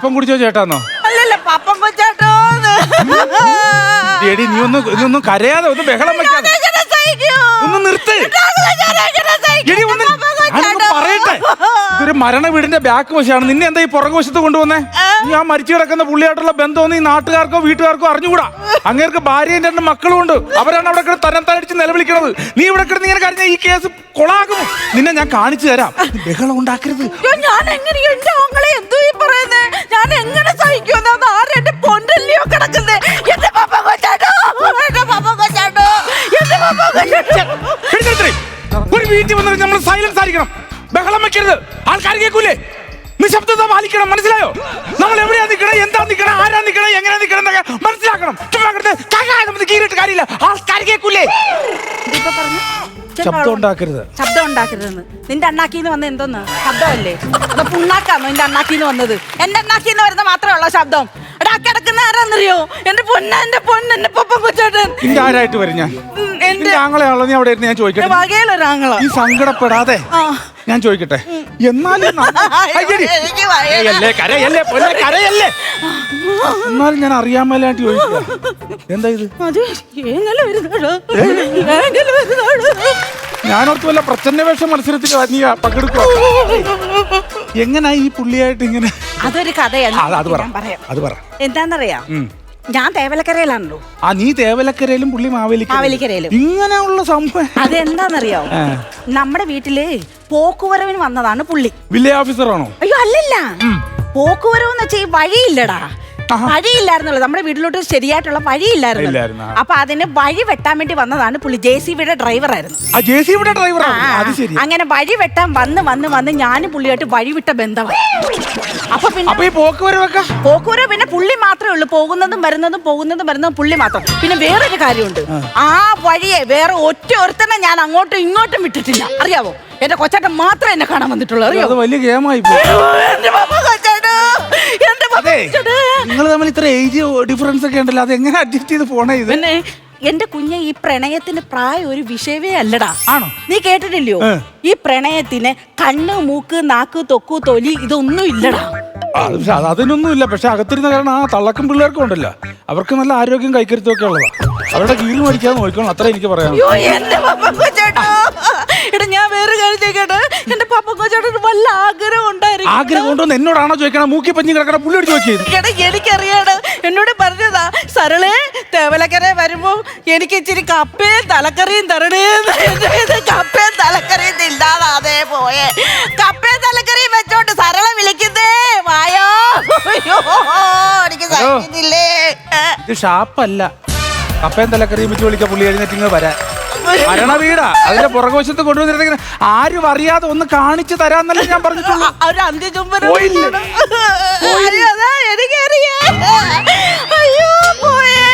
പാപ്പം കുടിച്ചോ ചേട്ടാന്നോ? അല്ലല്ല പാപ്പം കുടിച്ചോ എടി നീ ഒന്ന് നീ ഒന്നും കരയാതെ ഒന്ന് ബഹളം വെക്കാതെ. ഒന്ന് നിർത്ത്. എടി ഒന്ന് ഇതൊരു മരണ വീടിന്റെ ബാക്ക് വശമാണ് നിന്നെ എന്താ ഈ പുറകു വശത്ത് കൊണ്ടുവന്നേ നീ ആ മരിച്ചു കിടക്കുന്ന പുള്ളിയായിട്ടുള്ള ബന്ധമൊന്നും ഈ നാട്ടുകാർക്കോ വീട്ടുകാർക്കോ അറിഞ്ഞുകൂടാ അങ്ങേർക്ക് ഭാര്യയും രണ്ട് മക്കളും ഉണ്ട് അവരാണ് അവിടെ കിടന്ന് തരം തരച്ച് നിലവിളിക്കണത് നീ ഇവിടെ കിടന്ന് ഇങ്ങനെ കരഞ്ഞ ഈ കേസ് കൊളാകും നിന്നെ ഞാൻ കാണിച്ചു തരാം ബഹളം ഉണ്ടാക്കരുത് ഞാൻ എങ്ങനെ എന്റെ ആങ്ങളെ എന്തോ ഈ പറയുന്നേ ഞാൻ എങ്ങനെ സഹിക്കുമെന്ന് ആരും എന്റെ പൊന്നല്ലയോ കിടക്കുന്നേ എന്റെ പപ്പ കൊച്ചാട്ടോ എന്റെ പപ്പ കൊച്ചാട്ടോ എന്റെ പപ്പ കൊച്ചാട്ടോ എഴുന്നേൽക്കണേ. ഒരു വീട്ടിൽ വന്നിട്ട് നമ്മൾ സൈലൻസ് ആയിരിക്കണം ബഹളം വെക്കരുത് കേൾക്കൂലേ നിശബ്ദത പാലിക്കണം മനസ്സിലായോ? നമ്മൾ എവിടെയാ നിൽക്കണം എന്താ നിൽക്കണം ആരാ നിൽക്കണം എങ്ങനെ നിൽക്കണം എന്നൊക്കെ മനസ്സിലാക്കണം. ചുമ്മാ കിടന്ന് കീറിട്ട് കാര്യമില്ല. ആൾക്കാർ കേൾക്കൂലേ? ശബ്ദം ഉണ്ടാക്കരുത്. ശബ്ദം ഉണ്ടാക്കരുതെന്ന്. നിന്റെ അണ്ണാക്കിന്ന് വന്ന എന്തോന്ന്? ശബ്ദമല്ലേ? അപ്പൊ പുണ്ണാക്കാന്നോ നിന്റെ അണ്ണാക്കിന്ന് വന്നത്? എന്റെ അണ്ണാക്കിന്ന് വരുന്ന മാത്രമേ ഉള്ളൂ ശബ്ദം? കിടക്കുന്ന ആരാന്നറിയോ? എന്റെ പൊന്ന എന്റെ പൊന്ന എന്റെ പപ്പ കൊച്ചോട്ടൻ. നിന്റെ ആരായിട്ട് വരും ഞാൻ? എന്റെ നിന്റെ ആങ്ങളെയാണല്ലോ നീ അവിടെ ഇരുന്ന് ഞാൻ ചോദിക്കട്ടെ? വകയിലൊരാങ്ങള ഈ സങ്കടപ്പെടാതെ ആ. ഞാൻ ചോദിക്കട്ടെ? എന്നാലും ഞാൻ അറിയാൻ മേലായിട്ട് ചോദിക്കുക. എന്താ ഇത്? ഞാനോർത്ത് വല്ല പ്രച്ഛന്ന വേഷ മത്സരത്തിൽ നീ പങ്കെടുക്കുക എങ്ങനാ ഈ പുള്ളിയായിട്ട് ഇങ്ങനെ? അതൊരു കഥയാണ്. അത് പറ. ഞാൻ പറയാം. അത് പറ. എന്താന്നറിയാം ഉം. ഞാൻ തേവലക്കരയിലാണല്ലോ. ആ നീ തേവലക്കരയിലും പുള്ളി മാവേലിക്കരയിലും. മാവേലിക്കരയിലും. ഇങ്ങനെയുള്ള സംഭവം. അതെന്താന്നറിയോ? ആ. നമ്മുടെ വീട്ടിൽ പോക്കുവരവിന് വന്നതാണ് പുള്ളി. വില്ലേജ് ഓഫീസറാണോ അയ്യോ അല്ലല്ല. പോക്കുവരവ് എന്ന് വെച്ചാൽ ഈ വഴിയില്ലടാ. ആഹാ. വഴിയില്ലായിരുന്നല്ലോ നമ്മുടെ വീട്ടിലോട്ട് ശരിയായിട്ടുള്ള വഴിയില്ലായിരുന്നു. അപ്പൊ അതിന് വഴി വെട്ടാൻ വേണ്ടി വന്നതാണ് പുള്ളി. ജെ സി ബിയുടെ ഡ്രൈവർ ആയിരുന്നു അങ്ങനെ വഴി വെട്ടാൻ വന്ന് വന്ന് വന്ന് ഞാനും പുള്ളിയായിട്ട് വഴി വിട്ട ബന്ധമായി അപ്പൊ പിന്നെ പോക്കുവരവ് പിന്നെ പുള്ളി മാത്രമേ ഉള്ളൂ. പോകുന്നതും വരുന്നതും പോകുന്നതും വരുന്നതും പുള്ളി മാത്രം. പിന്നെ വേറൊരു കാര്യമുണ്ട്. ആ. വഴിയെ വേറെ ഒറ്റ ഒരുത്തനെ ഞാൻ അങ്ങോട്ടും ഇങ്ങോട്ടും വിട്ടിട്ടില്ല. അറിയാവോ? എന്റെ കൊച്ചാട്ടൻ മാത്രമേ എന്നെ കാണാൻ വന്നിട്ടുള്ളൂ. അറിയാവോ? വലിയ വലിയ ഗെയിമായി അതെ. നിങ്ങൾ തമ്മിൽ ഇത്ര ഏജ് ഡിഫറൻസ് ഒക്കെ ഉണ്ടല്ലോ. അത് എങ്ങനെ അഡ്ജസ്റ്റ് ചെയ്ത് പോണേ ഇത്? പിന്നെ എന്റെ കുഞ്ഞെ ഈ പ്രണയത്തിന് പ്രായം ഒരു വിഷയമേ അല്ലടാ. ആണോ? നീ കേട്ടിട്ടില്ലയോ? ഈ പ്രണയത്തിന് കണ്ണ് മൂക്ക് നാക്ക് തൊക്കു തൊലി ഇതൊന്നും ഇല്ലടാ. അത് പക്ഷെ അത് അതിനൊന്നും ഇല്ല. പക്ഷെ അകത്തിരുന്ന കാരണം ആ തള്ളക്കും പിള്ളേർക്കും ഉണ്ടല്ലോ. അവർക്ക് നല്ല ആരോഗ്യം കൈക്കരുത്തും ഒക്കെ ഉള്ളതാ. അവരുടെ കീറി മടിക്കാതെ നോക്കണം അത്ര എനിക്ക് പറയാം എടാ ഞാൻ വേറെ കാര്യം ചോദിക്കട്ടെ? എന്റെ പപ്പ കൊച്ചേട്ടന് വല്ല ആഗ്രഹം ഉണ്ടായിരിക്കും ആഗ്രഹം കൊണ്ടുവന്ന് എന്നോടാണോ ചോദിക്കണം? മൂക്കി പഞ്ഞി കിടക്കണ പുള്ളിയോട് ചോദിച്ചത് എടാ എനിക്കറിയാണ് എന്നോട് പറഞ്ഞതാ സരളെ തേവലക്കര വരുമ്പോ എനിക്ക് ഇച്ചിരി കപ്പയും തലക്കറിയും തരണേന്ന് കപ്പയും തലക്കറിയും തിന്നാതെ പോയെ. കപ്പയും തലക്കറിയും വെച്ചോണ്ട് സരള വിളിക്കുന്നേ വായോ. എനിക്ക്. സഹിക്കുന്നില്ലേ. ഇത് ഷാപ്പല്ല. കപ്പയും തലക്കറിയും വെച്ച് വിളിക്കുക പുള്ളി എഴുന്നേറ്റ് വരാൻ മരണ വീടാ അതിന്റെ പുറകുവശത്ത് കൊണ്ടുവന്നിരുന്നെങ്കിൽ ആരും അറിയാതെ ഒന്ന് കാണിച്ചു തരാന്നല്ലേ ഞാൻ പറഞ്ഞിട്ടുള്ളൂ അയ്യോ പോയേ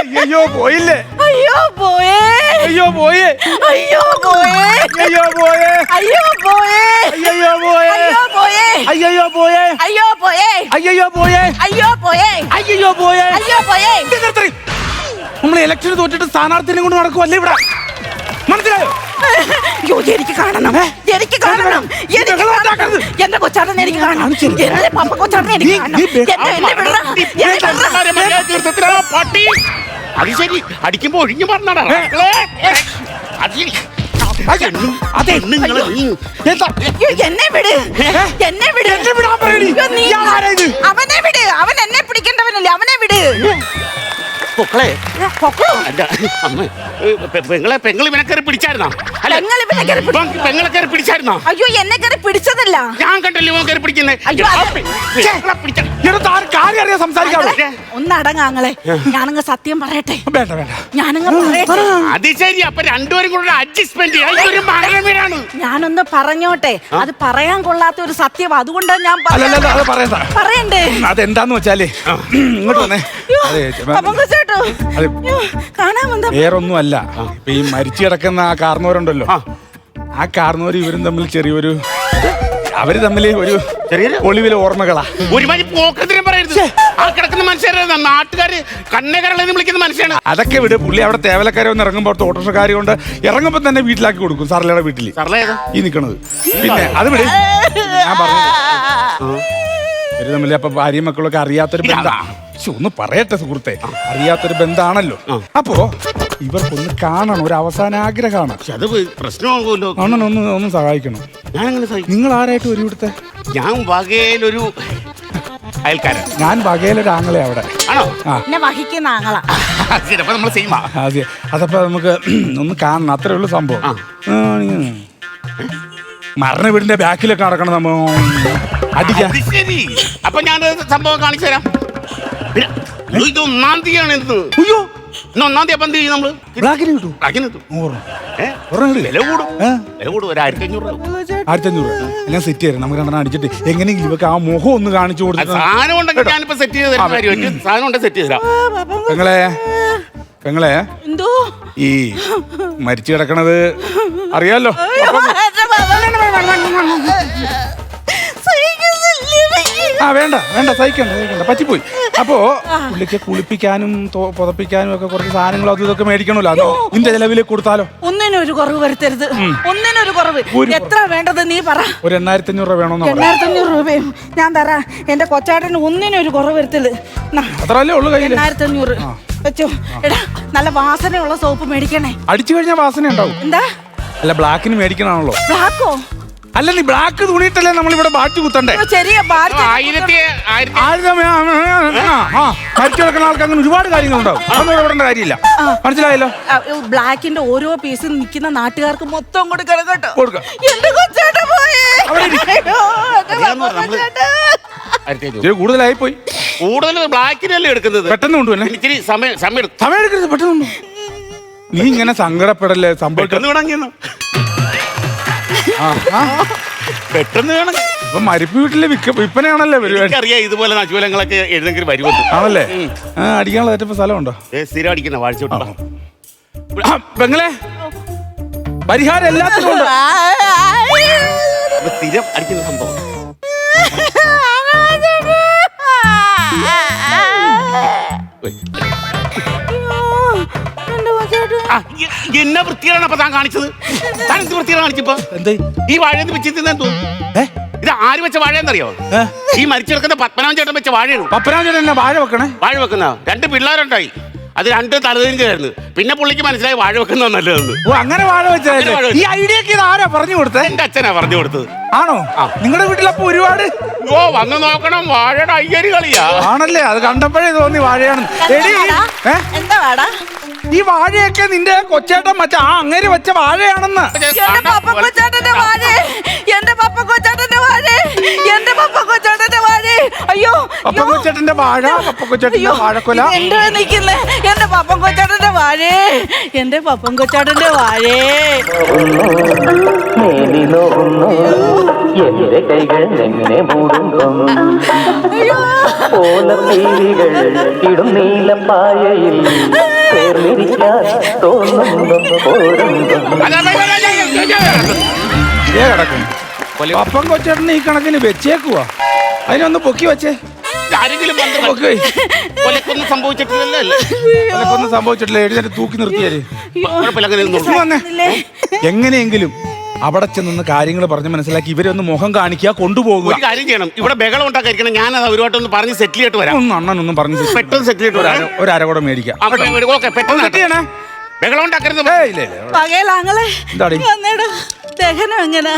അയ്യോ പോയില്ലേ അയ്യോ പോയേ അയ്യോ പോയേ അയ്യോ പോയേ അയ്യോ പോയേ അയ്യോ പോയേ അയ്യോ പോയേ അയ്യോ പോയേ അയ്യോ പോയേ അയ്യോ പോയേ അയ്യോ പോയേ അയ്യോ പോയേ അയ്യോ പോയേ അയ്യോ പോയേ നമ്മൾ ഇലക്ഷൻ തോറ്റിട്ട് സ്ഥാനാർത്ഥിനെ കൊണ്ട് നടക്കുവല്ലേ ഇവിടെ? മനസ്സിലായോ? എനിക്ക് കാണണം. എനിക്ക് കാണണം. കാണണം. എന്റെ കൊച്ചാടനെ എനിക്ക് കാണണം. എന്റെ പപ്പ കൊച്ചാടനെ എനിക്ക് കാണണം. പട്ടി. അത് ശരി. അടിക്കുമ്പോ ഒഴിഞ്ഞു പറഞ്ഞാടാ എന്നെ വിട്. എന്നെ വിട്. അവനെ വിട്. അവൻ എന്നെ പിടിക്കേണ്ടവനല്ലേ. അവനെ വിട്. പൊക്കളെ പൊക്കോ. അല്ല അമ്മ പെങ്ങളെ പെങ്ങൾ ഇവനെ കയറി പിടിച്ചായിരുന്നോ അല്ല പെങ്ങൾ ഇവനെ കയറി പിടി- ഇവൻ പെങ്ങളെ കയറി പിടിച്ചായിരുന്നോ അയ്യോ എന്നെ കയറി പിടിച്ചതല്ല ഞാൻ കണ്ടല്ലോ ഇവൻ കയറി പിടിച്ച എടുത്ത് ആർക്ക് കാര്യം അറിയാൻ സംസാരിക്കാവോ? ഒന്നടങ്ങാങ്ങളെ ഞാനങ്ങ് സത്യം പറയട്ടെ. വേണ്ട വേണ്ട ഞാനങ്ങ് പറയട്ടെ. അത് ശരി അപ്പൊ രണ്ടുപേരും കൂടെ അഡ്ജസ്റ്റ്മെന്റ് ഇതൊരു മരണവീടാണ് ഞാനൊന്ന് പറഞ്ഞോട്ടെ. അത് പറയാൻ കൊള്ളാത്ത ഒരു സത്യം അതുകൊണ്ട് ഞാൻ പ- അല്ലല്ല അത് പറയണ്ട. പറയണ്ടേ? അതെന്താന്ന് വെച്ചാലേ ഇങ്ങോട്ട് വന്നേ. അതെ അപ്പം കൊച്ചേട്ടോ അതെ. കാണാൻ വന്ന വേറൊന്നും അല്ല ഇപ്പൊ ഈ മരിച്ചു കിടക്കുന്ന ആ കാർന്നോരുണ്ടല്ലോ. ആ. കാർന്നോര് ഇവരും തമ്മിൽ ചെറിയൊരു അവർ തമ്മിൽ ഒരു ചെറിയ ഒളിവിലെ ഓർമ്മകളാ. ഒരുമാതിരി പോക്കത്തിനും പറയരുത്. ആ കിടക്കുന്ന മനുഷ്യരെ നാട്ടുകാര് കണ്ണകരളെന്ന് വിളിക്കുന്ന മനുഷ്യനാണ്. അതൊക്കെ വിട്. പുള്ളി അവിടെ തേവലക്കാരെ ഒന്ന് ഇറങ്ങുമ്പോൾ അവിടുത്തെ ഓട്ടോറിക്ഷക്കാരി കൊണ്ട് ഇറങ്ങുമ്പോൾ തന്നെ വീട്ടിലാക്കി കൊടുക്കും സർലയുടെ വീട്ടിൽ സർലേതാ ഈ നിക്കണത്. പിന്നെ അത് വിട്. ഞാൻ പറഞ്ഞു ഇവർ തമ്മിൽ അപ്പൊ ഭാര്യയും മക്കളൊക്കെ അറിയാത്തൊരു ബന്ധ ശ്ശോ, ഒന്ന് പറയട്ടെ സുഹൃത്തെ. അറിയാത്തൊരു ബന്ധാണല്ലോ. അപ്പോ ഇവർക്കൊന്ന് കാണണം ഒരു അവസാന ആഗ്രഹമാണ്. പക്ഷെ അത് പ്രശ്നമാകുമല്ലോ അണ്ണൻ ഒന്ന് ഒന്ന് സഹായിക്കണം. ഞാൻ അങ്ങനെ സഹായിക്കും നിങ്ങൾ ആരായിട്ട് ഒരു ഇവിടുത്തെ? ഞാൻ വകയിലൊരു അയൽക്കാരൻ. ഞാൻ വകയിലൊരു ആങ്ങളെ അവിടെ. ആണോ? എന്നെ വഹിക്കുന്ന ആങ്ങളാ. അപ്പൊ നമ്മൾ സെയിമാ അതെ അതപ്പോ നമുക്ക് ഒന്ന് കാണണം അത്രേ ഉള്ളൂ സംഭവം. മരണ വീടിന്റെ ബാക്കിലൊക്കെ നടക്കണം നമ്മ അടിക്കാൻ ശരി. അപ്പൊ ഞാൻ സംഭവം കാണിച്ചു തരാം ഇത് ഒന്നാം തീയതിയാണ് ഇന്ന് അയ്യോ ഇന്ന് ഒന്നാം തീയതി അപ്പം എന്ത് ചെയ്യും നമ്മൾ? ബ്ലാക്കിന് കിട്ടൂ ആക്കിന് എത്തും. നൂറ് ഏ? ഒരെണ്ണം ഇല്ലേ? വില കൂടും. ഏ? വില കൂടും. ഒരു ആയിരത്തി അഞ്ഞൂറ് രൂപ. ആയിരത്തി അഞ്ഞൂറ് ഞാൻ സെറ്റ് തരാം നമുക്ക് രണ്ടെണ്ണം അടിച്ചിട്ട് എങ്ങനെയെങ്കിലും ഇവക്ക് ആ മുഖം ഒന്ന് കാണിച്ചു ആ കൊടുത്തു സാധനം ഉണ്ടെങ്കിൽ ഞാനിപ്പോ സെറ്റ് ചെയ്ത് കാര്യം. സാധനം ഉണ്ടെങ്കിൽ സെറ്റ് ചെയ്ത് തരാം. പെങ്ങളെ പെങ്ങളെ എന്തോ? ഈ മരിച്ചു കിടക്കണത് അറിയാലോ? എന്റെ പാപ്പ. സഹിക്കുന്നില്ല. ആ വേണ്ട വേണ്ട സഹിക്കണ്ട സഹിക്കണ്ട. പറ്റിപ്പോയി. അപ്പോ പുള്ളിക്ക് കുളിപ്പിക്കാനും തോ- പുതപ്പിക്കാനും ഒക്കെ കുറച്ച് സാധനങ്ങളും അതും ഇതൊക്കെ മേടിക്കണമല്ലോ. അതോ നിന്റെ കൊടുത്താലോ? ഒന്നിനും ഒരു കുറവ് വരുത്തരുത്. ഒന്നിനും ഒരു കുറവ്. ഒരു എത്ര വേണ്ടത് നീ പറ. ഒരു എണ്ണായിരത്തി അഞ്ഞൂറ് രൂപ വേണമെന്ന് പറയാം. എണ്ണായിരത്തി അഞ്ഞൂറ് രൂപയും ഞാൻ തരാം. എന്റെ കൊച്ചാട്ടന് ഒന്നിനും ഒരു കുറവ് വരുത്തരുത്. നാ, അത്രല്ലേ ഉള്ളു കയ്യിൽ? എണ്ണായിരത്തി അഞ്ഞൂറ് വെച്ചോ. എടാ നല്ല വാസനയുള്ള സോപ്പ് മേടിക്കണേ. അടിച്ചു കഴിഞ്ഞാൽ വാസന ഉണ്ടാവും എന്താ? അല്ല ബ്ലാക്കിന് മേടിക്കണാണല്ലോ ബ്ലാക്കോ അല്ല നീ ബ്ലാക്ക് തുണിയിട്ടല്ലേ നമ്മളിവിടെ ബാറ്റ് കുത്തണ്ടേ ശരിയാ ബാറ്റ് ആയിരത്തി ആയിരത്തി. മരിച്ചു കിടക്കുന്ന ആൾക്ക് അങ്ങനെ ഒരുപാട് കാര്യങ്ങളുണ്ടാവും അതൊന്നും ഇടപെടേണ്ട കാര്യമില്ല മനസ്സിലായല്ലോ ബ്ലാക്കിന്റെ ഓരോ പീസും നിൽക്കുന്ന നാട്ടുകാർക്ക് മൊത്തം കൊടുക്കണം കേട്ടോ കൊടുക്കാം. കൂടുതലായി പോയി കൂടുതൽ ബ്ലാക്കിനല്ലേ എടുക്കുന്നത് പെട്ടെന്ന് കൊണ്ടുവന്നെ ഇച്ചിരി സമയം സമയം സമയം എടുക്കരുത് പെട്ടെന്ന് നീ ഇങ്ങനെ സങ്കടപ്പെടല്ലേ സംഭവിക്കണം പെട്ടെന്ന് വേണം. ഇപ്പൊ മരിപ്പ് വീട്ടിലെ വിക്ക വിൽപ്പനയാണല്ലേ പരിപാടി? എനിക്കറിയാം ഇതുപോലെ നശൂലങ്ങളൊക്കെ എഴുതെങ്കിൽ വരുമല്ലോ ആണല്ലേ? ആ അടിക്കാനുള്ള ഏറ്റവും സ്ഥലം ഉണ്ടോ ഏ, സ്ഥിരം അടിക്കുന്ന വാഴ്ച ആ, പെങ്ങളെ പരിഹാരം എല്ലാത്തിനും ഉണ്ട്. സ്ഥിരം അടിക്കുന്ന സംഭവം. ഉയ്. എന്നാ വൃത്തിയാണ് അപ്പൊ താൻ കാണിച്ചത്. താൻ എന്ത് വൃത്തിയാണ് കാണിച്ചപ്പോ എന്തേ? ഈ വാഴയെന്ന് ഇത് ആര് വെച്ച വാഴയെന്നറിയോ? ഈ മരിച്ചു കിടക്കുന്ന പത്മനാഭൻ ചേട്ടൻ വെച്ച വാഴയാണ് പത്മനാഭൻ ചേട്ടൻ എന്നെ വാഴ വെക്കണേ? വാഴ വെക്കുന്ന. രണ്ട് പിള്ളേരുണ്ടായി. അത് രണ്ട് തലതിരിഞ്ഞായിരുന്നു പിന്നെ പുള്ളിക്ക് മനസ്സിലായി വാഴ വെക്കുന്ന നല്ലതെന്ന്. ഓ അങ്ങനെ വാഴ വെച്ചതല്ലേ ഈ ഐഡിയ ഒക്കെ ഇത് ആരാ പറഞ്ഞു കൊടുത്തേ? എന്റെ അച്ഛനാ പറഞ്ഞു കൊടുത്തത്. ആണോ? നിങ്ങളുടെ വീട്ടിലപ്പോ ഒരുപാട്? ഓ വന്ന് നോക്കണം. വാഴയുടെ അയ്യരി കളിയാ. ആണല്ലേ? അത് കണ്ടപ്പോഴേ തോന്നി വാഴയാണ് എടി എന്താ വാടാ? ഈ വാഴയൊക്കെ നിന്റെ കൊച്ചേട്ടൻ മറ്റേ ആ അങ്ങനെ വെച്ച വാഴയാണെന്ന്. എന്റെ പപ്പ കൊച്ചേട്ടന്റെ വാഴ. എന്റെ പപ്പ കൊച്ചേട്ടന്റെ വാഴ. എന്റെ പപ്പ കൊച്ചേട്ടന്റെ വാഴ. അയ്യോ പപ്പ കൊച്ചേട്ടന്റെ വാഴ പപ്പ കൊച്ചേട്ടന്റെ വാഴക്കൊല. എന്റെ നിക്കുന്നേ എന്റെ പപ്പൻ കൊച്ചേട്ടന്റെ വാഴേ. എന്റെ പപ്പൻ കൊച്ചേട്ടന്റെ വാഴേ. എന്റെ കൈകൾ എങ്ങനെ മൂടുന്നു ഓലത്തീരികൾ ഇടും നീലപ്പായയിൽ. ചേർന്നിരിക്കാൻ പപ്പൻ കൊച്ചേട്ടൻ ഈ കണക്കിന് വെച്ചേക്കുവാ. അതിനൊന്ന് പൊക്കി വെച്ചേ. ആരെങ്കിലും പൊക്കി വെ. കൊലക്കൊന്നും സംഭവിച്ചിട്ടില്ലല്ലോ? അല്ലേ? അതിനൊന്നും സംഭവിച്ചിട്ടില്ല. എഴുതി തൂക്കി നിർത്തിയാൽ. കുഴപ്പമില്ല അങ്ങനെ നിന്നോളൂ. വന്നേ എങ്ങനെയെങ്കിലും അവിടെ ചെന്ന് കാര്യങ്ങൾ പറഞ്ഞ് മനസ്സിലാക്കി. ഇവരെ ഒന്ന് മുഖം കാണിക്കുക കൊണ്ടുപോകുക. ഒരു കാര്യം ചെയ്യണം. ഇവിടെ ബഹളം ഉണ്ടാക്കാതിരിക്കണം. ഞാൻ അത് ഒന്ന് പറഞ്ഞ് സെറ്റിൽ ചെയ്തിട്ട് വരാം. ഒന്ന് അണ്ണൻ അണ്ണനൊന്നും പറഞ്ഞ് പെട്ടെന്ന് സെറ്റിൽ ചെയ്തിട്ട് വരാം. ഒരു അര കൂടെ മേടിക്കാം. ഓക്കെ പെട്ടെന്ന് ബഹളം ഉണ്ടാക്കരുത്. ദഹനം എങ്ങനാ?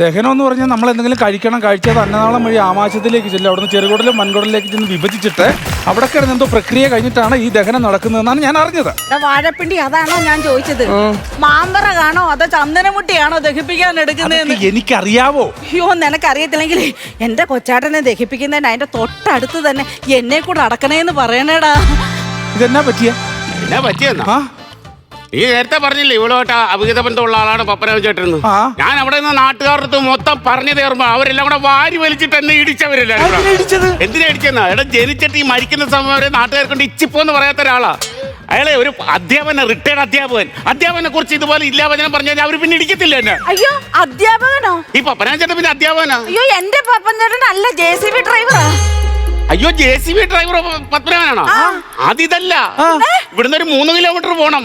ദഹനം എന്ന് പറഞ്ഞാൽ നമ്മൾ എന്തെങ്കിലും കഴിക്കണം കഴിച്ചത് അന്നനാളം വഴി ആമാശയത്തിലേക്ക് ചെല്ലും. അവിടുന്ന് ചെറുകുടലും വൻകുടലിലേക്ക് ചെന്ന് വിഭജിച്ചിട്ട് അവിടെ കിടന്ന് എന്തോ പ്രക്രിയ കഴിഞ്ഞിട്ടാണ് ഈ ദഹനം നടക്കുന്നതെന്നാണ് ഞാൻ അറിഞ്ഞത്. എടാ, വാഴപ്പിണ്ടി അതാണോ ഞാൻ ചോദിച്ചത്? മാമ്പറ കാണോ? അതോ ചന്ദനമുട്ടിയാണോ ദഹിപ്പിക്കാൻ എടുക്കുന്നതെന്ന്? അതൊക്കെ എനിക്കറിയാവോ? അയ്യോ നിനക്കറിയത്തില്ലെങ്കിൽ എന്റെ കൊച്ചാട്ടനെ ദഹിപ്പിക്കുന്നതിന് അതിന്റെ തൊട്ടടുത്ത് തന്നെ എന്നെ കൂടെ അടക്കണേന്ന് പറയണേടാ. ഇതെന്നാ പറ്റിയ? എന്നാ പറ്റിയെന്നാ? ആ? നീ നേരത്തെ പറഞ്ഞില്ലേ ഇവളുമായിട്ട് അവിഹിത ബന്ധമുള്ള ആളാണ് പപ്പനാവ് ചേട്ടൻ ആ. ഞാൻ അവിടെ നിന്ന് നാട്ടുകാരുടെ അടുത്ത് മൊത്തം പറഞ്ഞു തീർന്നു അവരെല്ലാം കൂടെ വാരി വലിച്ചിട്ട് എന്നെ ഇടിച്ചവരല്ലേ ആരെങ്കിലും ഇടിച്ചത്? എന്തിനാ ഇടിച്ചെന്നാ? എടാ ജനിച്ചിട്ട് ഈ മരിക്കുന്ന സമയം വരെ നാട്ടുകാർ കൊണ്ട് ഇച്ചിപ്പോന്ന് പറയാത്ത ഒരാളാ. അയാളെ ഒരു അധ്യാപന റിട്ടയർഡ് അധ്യാപകൻ. അധ്യാപനെ കുറിച്ച് ഇതുപോലെ ഇല്ലാ വചനം പറഞ്ഞു കഴിഞ്ഞാൽ അവർ പിന്നെ ഇടിക്കത്തില്ല എന്നെ? അയ്യോ അധ്യാപകനോ? ഈ പപ്പനാവ് ചേട്ടൻ പിന്നെ അധ്യാപകനാ? അയ്യോ എന്റെ പപ്പൻ ചേട്ടൻ അല്ല ജെ സി ബി ഡ്രൈവറാ അയ്യോ ജെ സി ബി ഡ്രൈവർ പത്മനാഭനാണോ? അതിതല്ല. ഇവിടുന്ന് ഒരു മൂന്ന് കിലോമീറ്റർ പോണം.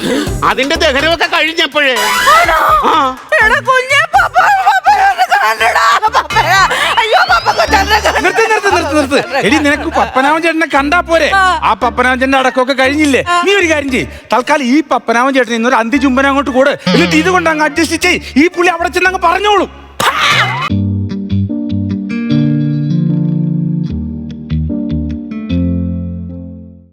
അതിന്റെ ദഹനമൊക്കെ കഴിഞ്ഞപ്പോഴേ എടാ കുഞ്ഞെ പപ്പ പപ്പ കണ്ടടാ പപ്പ അയ്യോ പപ്പ കൊച്ചാട്ടനെ നിർത്ത് നിർത്ത് നിർത്ത് നിർത്ത്. എടി നിനക്ക് പപ്പനാവൻ ചേട്ടനെ കണ്ടാ പോരെ? ആ. പപ്പനാവൻ ചേട്ടന്റെ അടക്കമൊക്കെ കഴിഞ്ഞില്ലേ? നീ ഒരു കാര്യം ചെയ്യ്. തൽക്കാലം ഈ പപ്പനാവൻ ചേട്ടൻ ഇന്നൊരു അന്തി ചുംബനം അങ്ങോട്ട് കൂടെ. എന്നിട്ട് ഇത് കൊണ്ട് അങ്ങ് അഡ്ജസ്റ്റ് ചെയ്യ്. ഈ പുള്ളി അവിടെ ചെന്ന് അങ്ങ് പറഞ്ഞോളും.